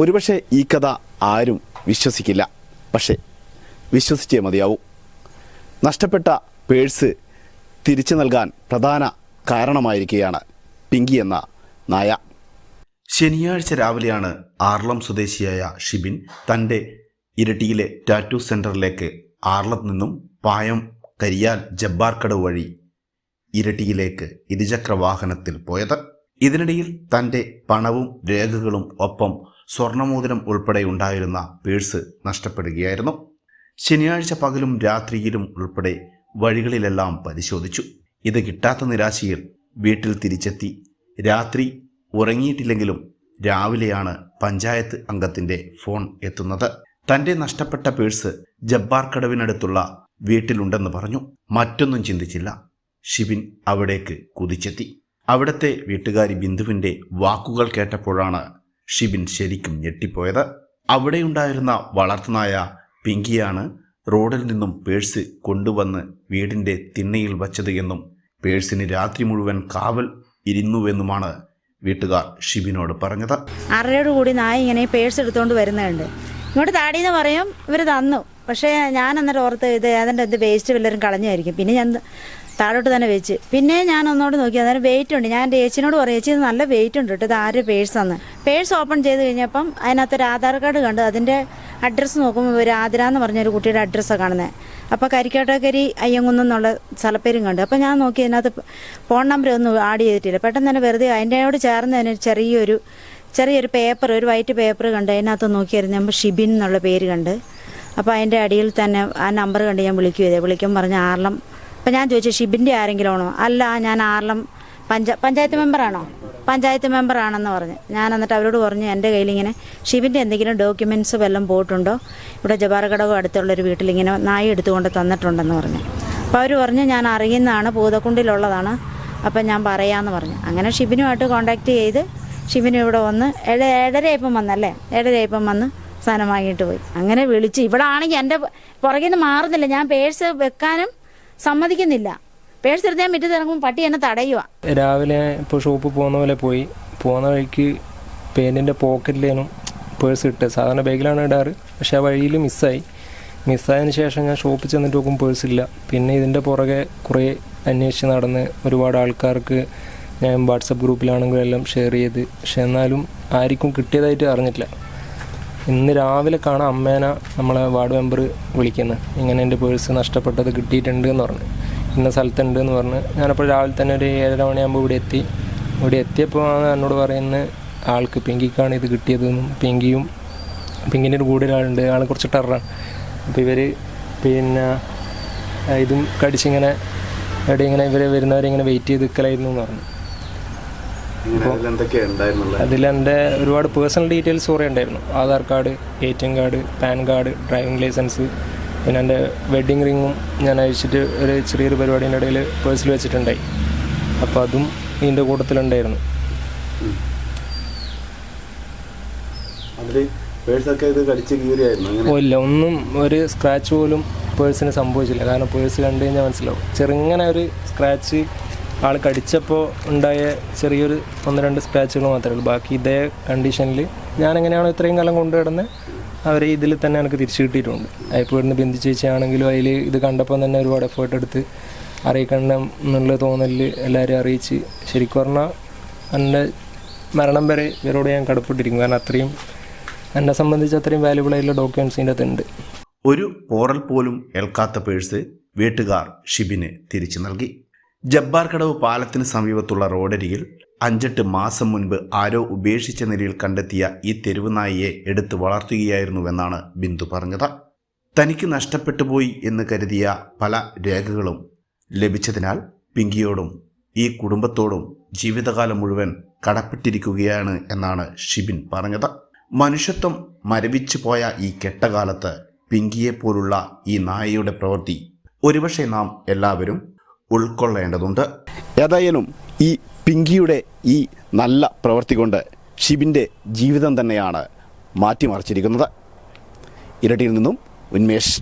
ഒരുപക്ഷെ ഈ കഥ ആരും വിശ്വസിക്കില്ല. പക്ഷേ വിശ്വസിച്ചേ മതിയാവൂ. നഷ്ടപ്പെട്ട പേഴ്സ് തിരിച്ചു നൽകാൻ പ്രധാന കാരണമായിരിക്കുകയാണ് പിങ്കി എന്ന നായ. ശനിയാഴ്ച രാവിലെയാണ് ആർളം സ്വദേശിയായ ഷിബിൻ തന്റെ ഇരട്ടിയിലെ ടാറ്റു സെന്ററിലേക്ക് ആർളത്ത് നിന്നും പായം കരിയാൽ ജബ്ബാർക്കടവ് വഴി ഇരട്ടിയിലേക്ക് ഇരുചക്ര വാഹനത്തിൽ പോയത്. ഇതിനിടയിൽ തന്റെ പണവും രേഖകളും ഒപ്പം സ്വർണമോതിരം ഉൾപ്പെടെ ഉണ്ടായിരുന്ന പേഴ്സ് നഷ്ടപ്പെടുകയായിരുന്നു. ശനിയാഴ്ച പകലും രാത്രിയിലും ഉൾപ്പെടെ വഴികളിലെല്ലാം പരിശോധിച്ചു. ഇത് കിട്ടാത്ത നിരാശയിൽ വീട്ടിൽ തിരിച്ചെത്തി. രാത്രി ഉറങ്ങിയിട്ടില്ലെങ്കിലും രാവിലെയാണ് പഞ്ചായത്ത് അംഗത്തിന്റെ ഫോൺ എത്തുന്നത്. തന്റെ നഷ്ടപ്പെട്ട പേഴ്സ് ജബ്ബാർ കടവിനടുത്തുള്ള വീട്ടിലുണ്ടെന്ന് പറഞ്ഞു. മറ്റൊന്നും ചിന്തിച്ചില്ല. ഷിബിൻ അവിടേക്ക് കുതിച്ചെത്തി. അവിടത്തെ വീട്ടുകാരി ബിന്ദുവിന്റെ വാക്കുകൾ കേട്ടപ്പോഴാണ് ഷിബിൻ ശരിക്കും ഞെട്ടിപ്പോയത്. അവിടെയുണ്ടായിരുന്ന വളർത്തുനായ പിങ്കിയാണ് റോഡിൽ നിന്നും പേഴ്സ് കൊണ്ടുവന്ന് വീടിന്റെ തിണ്ണയിൽ വച്ചത് എന്നും പേഴ്സിന് രാത്രി മുഴുവൻ കാവൽ ഇരുന്നുവെന്നുമാണ് വീട്ടുകാർ ഷിബിനോട് പറഞ്ഞത്. ആറരയോട് കൂടി നായ ഇങ്ങനെ പേഴ്സ് എടുത്തുകൊണ്ട് വരുന്നുണ്ട് ഇങ്ങോട്ട് താടിയെന്ന് പറയും ഇവർ തന്നു. പക്ഷേ ഞാൻ അന്നേരം ഓർത്ത് ഇത് അതിന്റെ എന്ത് വേസ്റ്റ് വല്ലവരും കളഞ്ഞായിരിക്കും പിന്നെ ഞാൻ താഴോട്ട് തന്നെ വെച്ച്. പിന്നെ ഞാൻ ഒന്നോട് നോക്കി അന്നേരം വെയിറ്റ് ഉണ്ട്. ഞാൻ എന്റെ ചേച്ചിനോട് പറയും ചേച്ചി നല്ല വെയിറ്റ് ഉണ്ട് കേട്ടോ ഇത് ആരുടെ പേഴ്സാന്ന് പേഴ്സ് ഓപ്പൺ ചെയ്ത് കഴിഞ്ഞപ്പം അതിനകത്ത് ഒരു ആധാർ കാർഡ് കണ്ടു അതിന്റെ അഡ്രസ്സ് നോക്കുമ്പോൾ ഒരു ആതിര എന്ന് പറഞ്ഞൊരു കുട്ടിയുടെ അഡ്രസ്സാണ് കാണുന്നത് അപ്പോൾ കരിക്കാട്ടക്കരി അയ്യങ്കുന്നം എന്നുള്ള സ്ഥലപ്പേരും കണ്ടു. അപ്പോൾ ഞാൻ നോക്കി അതിനകത്ത് ഫോൺ നമ്പർ ഒന്നും ആഡ് ചെയ്തിട്ടില്ല. പെട്ടെന്ന് തന്നെ വെറുതെ അതിന്റെയോട് ചേർന്ന് തന്നെ ചെറിയൊരു ചെറിയൊരു പേപ്പർ ഒരു വൈറ്റ് പേപ്പർ കണ്ട് അതിനകത്ത് നോക്കിയായിരുന്നു നമ്മൾ ഷിബിൻ എന്നുള്ള പേര് കണ്ട്. അപ്പോൾ അതിന്റെ അടിയിൽ തന്നെ ആ നമ്പർ കണ്ട് ഞാൻ വിളിക്കുകയായിരുന്നു വിളിക്കുമ്പോൾ പറഞ്ഞ ആർലം അപ്പം ഞാൻ ചോദിച്ചു ഷിബിന്റെ ആരെങ്കിലും ആണോ? അല്ല ഞാൻ ആറളം പഞ്ച പഞ്ചായത്ത് മെമ്പറാണോ? പഞ്ചായത്ത് മെമ്പറാണെന്ന് പറഞ്ഞു. ഞാൻ എന്നിട്ട് അവരോട് പറഞ്ഞു എന്റെ കയ്യിലിങ്ങനെ ഷിബിന്റെ എന്തെങ്കിലും ഡോക്യുമെന്റ്സ് വല്ലതും പോയിട്ടുണ്ടോ? ഇവിടെ ജബാർകടവ് അടുത്തുള്ളൊരു വീട്ടിലിങ്ങനെ നായ എടുത്തുകൊണ്ട് തന്നിട്ടുണ്ടെന്ന് പറഞ്ഞു. അപ്പോൾ അവർ പറഞ്ഞു ഞാൻ അറിയുന്നതാണ് പൂതക്കുണ്ടിലുള്ളതാണ്. അപ്പം ഞാൻ പറയാമെന്ന് പറഞ്ഞു. അങ്ങനെ ഷിബിനുമായിട്ട് കോണ്ടാക്ട് ചെയ്ത് ഷിബിന് ഇവിടെ വന്ന് ഏഴ് ഏഴരയപ്പം വന്നല്ലേ? ഏഴരയപ്പം വന്ന് സാധനം വാങ്ങിയിട്ട് പോയി. അങ്ങനെ വിളിച്ച് ഇവിടെ ആണെങ്കിൽ എന്റെ പുറകിൽ നിന്ന് മാറുന്നില്ല. ഞാൻ പേഴ്സ് വെക്കാനും സമ്മതിക്കുന്നില്ല. പേഴ്സ് എടുത്ത് ഞാൻ മുറ്റത്ത് ഇറങ്ങുമ്പോൾ പട്ടി എന്നെ തടയുക രാവിലെ ഇപ്പോൾ ഷോപ്പ് പോകുന്ന പോലെ പോയി. പോകുന്ന വഴിക്ക് പേനിന്റെ പോക്കറ്റിലേനും പേഴ്സ് ഇട്ട്. സാധാരണ ബാഗിലാണ് ഇടാറ്. പക്ഷെ ആ വഴിയിൽ മിസ്സായി. മിസ്സായതിനു ശേഷം ഞാൻ ഷോപ്പിൽ ചെന്നിട്ട് നോക്കും പേഴ്സ് ഇല്ല. പിന്നെ ഇതിന്റെ പുറകെ കുറേ അന്വേഷിച്ച് നടന്ന് ഒരുപാട് ആൾക്കാർക്ക് ഞാൻ വാട്സപ്പ് ഗ്രൂപ്പിലാണെങ്കിലും എല്ലാം ഷെയർ ചെയ്ത്. പക്ഷെ എന്നാലും ആർക്കും കിട്ടിയതായിട്ട് അറിഞ്ഞിട്ടില്ല. ഇന്ന് രാവിലെ കാണാം അമ്മേനെ നമ്മളെ വാർഡ് മെമ്പർ വിളിക്കുന്നത് ഇങ്ങനെ എന്റെ പേഴ്സ് നഷ്ടപ്പെട്ടത് കിട്ടിയിട്ടുണ്ട് എന്ന് പറഞ്ഞു. ഇന്ന സ്ഥലത്തുണ്ട് എന്ന് പറഞ്ഞ്. ഞാനപ്പോൾ രാവിലെ തന്നെ ഒരു ഏഴര മണിയാകുമ്പോൾ ഇവിടെ എത്തി. ഇവിടെ എത്തിയപ്പോൾ ആണ് എന്നോട് പറയുന്നത് ആൾക്ക് പിങ്കിക്കാണ് ഇത് കിട്ടിയതെന്നും പിങ്കിയും പിങ്കിന്റെ ഒരു കൂടെ ഒരാളുണ്ട്. ആൾ കുറച്ച് ടെററാണ്. അപ്പോൾ ഇവർ പിന്നെ ഇതും കടിച്ചിങ്ങനെ എവിടെ ഇങ്ങനെ ഇവർ വരുന്നവരിങ്ങനെ വെയിറ്റ് ചെയ്ത് നിൽക്കലായിരുന്നു എന്ന് പറഞ്ഞു. അതിൽ എന്റെ ഒരുപാട് പേഴ്സണൽ ഡീറ്റെയിൽസ് കുറേ ഉണ്ടായിരുന്നു. Aadhaar card A T M card PAN card driving licence പിന്നെ എന്റെ വെഡ്ഡിങ് റിങ്ങും ഞാൻ അയച്ചിട്ട് ഒരു ചെറിയൊരു പരിപാടിന്റെ ഇടയിൽ പേഴ്സിൽ വെച്ചിട്ടുണ്ടായി. അപ്പോൾ അതും ഇതിന്റെ കൂട്ടത്തിലുണ്ടായിരുന്നു. ഓ ഇല്ല ഒന്നും ഒരു സ്ക്രാച്ച് പോലും പേഴ്സിന് സംഭവിച്ചില്ല. കാരണം പേഴ്സ് കണ്ടു കഴിഞ്ഞാൽ മനസ്സിലാവും. ചെറുങ്ങനെ ഒരു സ്ക്രാച്ച് ആൾ കടിച്ചപ്പോൾ ഉണ്ടായ ചെറിയൊരു ഒന്ന് രണ്ട് സ്ക്രാച്ചുകൾ മാത്രമേ ഉള്ളൂ. ബാക്കി ഇതേ കണ്ടീഷനിൽ ഞാൻ എങ്ങനെയാണോ ഇത്രയും കാലം കൊണ്ടു കിടന്ന് അവരെ ഇതിൽ തന്നെ എനിക്ക് തിരിച്ചു കിട്ടിയിട്ടുണ്ട്. ഇപ്പോൾ ഇവിടുന്ന് ബിന്ദു ചേച്ചിയാണെങ്കിലും അതിൽ ഇത് കണ്ടപ്പോൾ തന്നെ ഒരുപാട് എഫേർട്ട് എടുത്ത് അറിയിക്കണം എന്നുള്ള തോന്നലിൽ എല്ലാവരും അറിയിച്ച് ശരിക്കും പറഞ്ഞാൽ എന്റെ മരണം വരെ ഇവരോട് ഞാൻ കടപ്പെട്ടിരിക്കും കാരണം അത്രയും എന്നെ സംബന്ധിച്ച് അത്രയും വാല്യുബിൾ ആയിട്ടുള്ള ഡോക്യുമെന്റ്സ് ഇതിന്റെ അകത്തുണ്ട് ഒരു പോറൽ പോലും ഏൽക്കാത്ത പേഴ്സ് വീട്ടുകാർ ഷിബിന് തിരിച്ചു നൽകി. ജബ്ബാർ കടവ് പാലത്തിന് സമീപത്തുള്ള റോഡരികിൽ അഞ്ചെട്ട് മാസം മുൻപ് ആരോ ഉപേക്ഷിച്ച നിലയിൽ കണ്ടെത്തിയ ഈ തെരുവ് നായിയെ എടുത്തു വളർത്തുകയായിരുന്നുവെന്നാണ് ബിന്ദു പറഞ്ഞത്. തനിക്ക് നഷ്ടപ്പെട്ടു പോയി എന്ന് കരുതിയ പല രേഖകളും ലഭിച്ചതിനാൽ പിങ്കിയോടും ഈ കുടുംബത്തോടും ജീവിതകാലം മുഴുവൻ കടപ്പെട്ടിരിക്കുകയാണ് എന്നാണ് ഷിബിൻ പറഞ്ഞത്. മനുഷ്യത്വം മരവിച്ചു പോയ ഈ കെട്ടകാലത്ത് പിങ്കിയെപ്പോലുള്ള ഈ നായയുടെ പ്രവൃത്തി ഒരുപക്ഷെ നാം എല്ലാവരും ഉൾക്കൊള്ളേണ്ടതുണ്ട്. ഏതായാലും ഈ പിങ്കിയുടെ ഈ നല്ല പ്രവൃത്തി കൊണ്ട് ഷിബിന്റെ ജീവിതം തന്നെയാണ് മാറ്റിമറിച്ചിരിക്കുന്നത്. ഇരട്ടിയിൽ നിന്നും ഉന്മേഷ്.